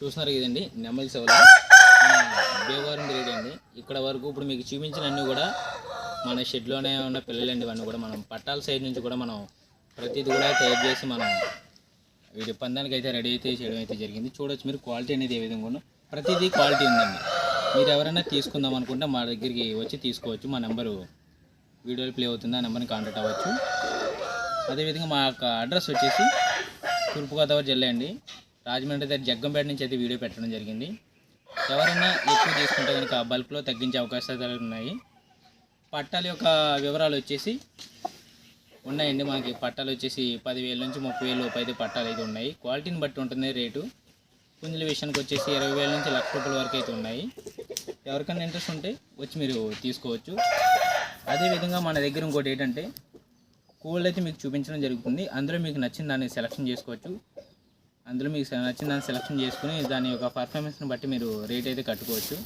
చూస్తున్నారు కదండి నెమ్మలి సేవలు. దేవారం బ్రీడ్ అండి ఇక్కడ వరకు ఇప్పుడు మీకు చూపించినన్ని కూడా మన షెడ్లోనే ఉన్న పిల్లలండి ఇవన్నీ కూడా మనం పట్టాల సైడ్ నుంచి కూడా మనం ప్రతిది కూడా తయారు చేసి మనం వీడి పందానికి అయితే రెడీ అయితే చేయడం అయితే జరిగింది. చూడొచ్చు మీరు క్వాలిటీ అనేది ఏ విధంగా ప్రతిదీ క్వాలిటీ ఉందండి. మీరు ఎవరైనా తీసుకుందాం అనుకుంటే మా దగ్గరికి వచ్చి తీసుకోవచ్చు. మా నెంబరు వీడియోలు ప్లే అవుతుంది ఆ నెంబర్ని కాంటాక్ట్ అవ్వచ్చు. అదేవిధంగా మా యొక్క అడ్రస్ వచ్చేసి తూర్పుగోదావరి జిల్లా అండి. రాజమండ్రి దగ్గర జగ్గంపేట నుంచి అయితే వీడియో పెట్టడం జరిగింది. ఎవరైనా ఎక్కువ తీసుకుంటే కనుక బల్క్లో తగ్గించే అవకాశాలు ఉన్నాయి. పట్టాల యొక్క వివరాలు వచ్చేసి ఉన్నాయండి మనకి పట్టాలు వచ్చేసి పదివేల నుంచి ముప్పై వేల లోపు అయితే పట్టాలు అయితే ఉన్నాయి. క్వాలిటీని బట్టి ఉంటుంది రేటు. పుంజుల విషయానికి వచ్చేసి ఇరవై వేల నుంచి లక్ష రూపాయల వరకు అయితే ఉన్నాయి. ఎవరికైనా ఇంట్రెస్ట్ ఉంటే వచ్చి మీరు తీసుకోవచ్చు. అదేవిధంగా మన దగ్గర ఇంకోటి ఏంటంటే కోళ్ళు అయితే మీకు చూపించడం జరుగుతుంది. అందులో మీకు నచ్చిన దాన్ని సెలెక్షన్ చేసుకోవచ్చు. అందులో మీకు నచ్చిన దాన్ని సెలెక్షన్ చేసుకుని దాని యొక్క పర్ఫార్మెన్స్ని బట్టి మీరు రేట్ అయితే కట్టుకోవచ్చు.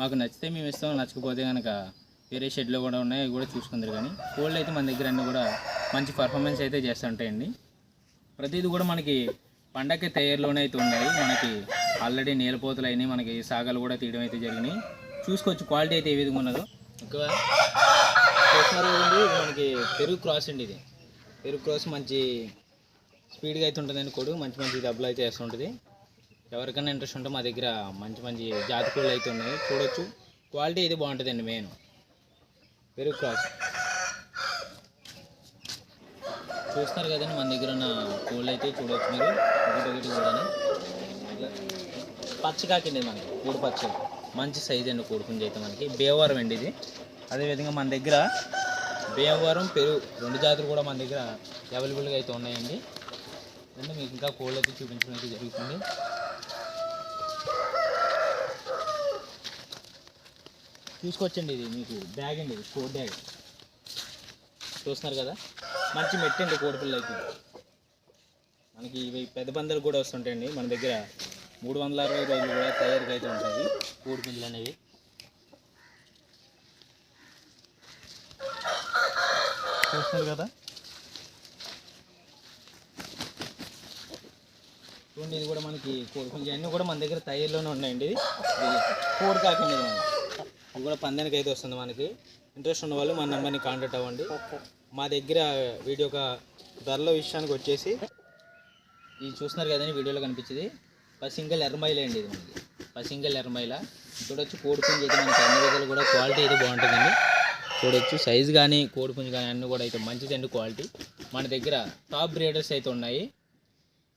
మాకు నచ్చితే మేము ఇస్తాం నచ్చకపోతే కనుక వేరే షెడ్లో కూడా ఉన్నాయి అవి కూడా చూసుకుందరు కానీ. కోల్డ్ అయితే మన దగ్గర అన్నీ కూడా మంచి పర్ఫార్మెన్స్ అయితే చేస్తుంటాయండి. ప్రతిదీ కూడా మనకి పండగ తయారులోనే అయితే ఉన్నాయి మనకి ఆల్రెడీ నేలపోతలు అయినాయి మనకి సాగలు కూడా తీయడం అయితే జరిగినాయి. చూసుకోవచ్చు క్వాలిటీ అయితే ఏ విధంగా ఉన్నదో. ఎక్కువ మనకి పెరుగు క్రాస్ అండి ఇది. పెరుగు క్రాస్ మంచి స్పీడ్గా అయితే ఉంటుందండి కొడు. మంచి మంచి డబ్బులు అయితే వేస్తుంటుంది ఎవరికైనా ఇంట్రెస్ట్ ఉంటే మా దగ్గర మంచి మంచి జాతి కోళ్ళు అయితే ఉన్నాయి. చూడొచ్చు. క్వాలిటీ అయితే బాగుంటుందండి మెయిన్. పెరుగు క్రాస్ చూస్తున్నారు కదండి మన దగ్గర ఉన్న కోళ్ళు అయితే చూడవచ్చు మీరు. ఒకటి ఒకటి కూడా పచ్చ కాకండి ఇది మనకి. కోడి పచ్చ. మంచి సైజ్ అండి కోడిపుంజి అయితే మనకి. బేవరం అండి ఇది. అదేవిధంగా మన దగ్గర బేవరం పెరుగు రెండు జాతులు కూడా మన దగ్గర అవైలబుల్గా అయితే ఉన్నాయండి. అంటే మీకు ఇంకా కోళ్ళు అయితే చూపించడం అయితే జరుగుతుంది. చూసుకోవచ్చండి ఇది మీకు బ్యాగ్ అండి ఇది కోడ్ బ్యాగ్ చూస్తున్నారు కదా? మంచి మెట్టండి కోడిపిల్ల అయితే. మనకి ఇవి పెద్ద పందాలు కూడా వస్తుంటాయండి. మన దగ్గర మూడు వందల అరవై రోజులు కూడా తయారుగా అయితే ఉంటాయి కోడి పిల్లలు అనేవి. చూస్తున్నారు కదా? చూడండి ఇది కూడా మనకి కోడి కొంచెం అన్నీ కూడా మన దగ్గర తయారులోనే ఉన్నాయండి ఇది. కోడి కాకండి ఇది కూడా పందానికి అయితే వస్తుంది మనకి. ఇంట్రెస్ట్ ఉన్న వాళ్ళు మన నెంబర్ని కాంటాక్ట్ అవ్వండి. మా దగ్గర వీడియో ఒక ధరల విషయానికి వచ్చేసి ఇది చూస్తున్నారు కదండి వీడియోలో కనిపించేది. పసింగల్ ఎర్రమైల అండి ఇది మనకి. పసింగల్ ఎర్రమైల చూడొచ్చు కోడిపుంజి అయితే మనకి అన్ని విధాలు కూడా క్వాలిటీ అయితే బాగుంటుందండి. చూడొచ్చు సైజు కానీ కోడిపుంజి కానీ అన్నీ కూడా అయితే మంచిదండి క్వాలిటీ. మన దగ్గర టాప్ బ్రీడర్స్ అయితే ఉన్నాయి.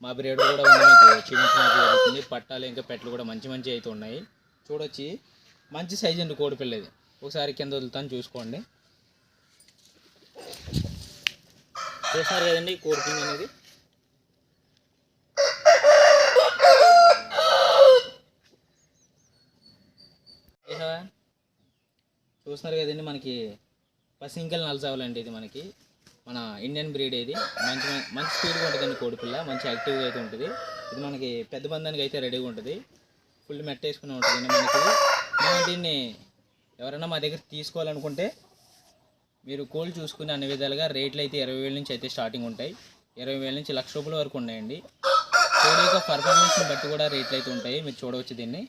మా బ్రేడ్ కూడా ఉంది మీకు చూపించడం జరుగుతుంది పట్టాలు ఇంకా పెట్టలు కూడా మంచి మంచి అయితే ఉన్నాయి. చూడొచ్చి మంచి సైజ్ అండి కోడి పిల్లది. ఒకసారి కింద వదులుతాను చూసుకోండి. చూస్తున్నారు కదండి కోడి పుంజు అనేది? చూస్తున్నారు కదండి మనకి పసింకల్ నలసావాలండి ఇది మనకి. మన ఇండియన్ బ్రీడ్ ఇది మంచి మంచి స్పీడ్గా ఉంటుందండి కోడిపిల్ల మంచి యాక్టివ్గా అయితే ఉంటుంది. ఇది మనకి పెద్ద బంధానికి అయితే రెడీగా ఉంటుంది. ఫుల్ మెట్ట వేసుకుని ఉంటుందండి మనకి. మేము దీన్ని ఎవరైనా మా దగ్గర తీసుకోవాలనుకుంటే మీరు కోళ్ళు చూసుకుని అన్ని విధాలుగా రేట్లు అయితే ఇరవై వేల నుంచి అయితే స్టార్టింగ్ ఉంటాయి. ఇరవై వేల నుంచి లక్ష రూపాయల వరకు ఉన్నాయండి. కోడి యొక్క పర్ఫార్మెన్స్ని బట్టి కూడా రేట్లు అయితే ఉంటాయి. మీరు చూడవచ్చు దీన్ని.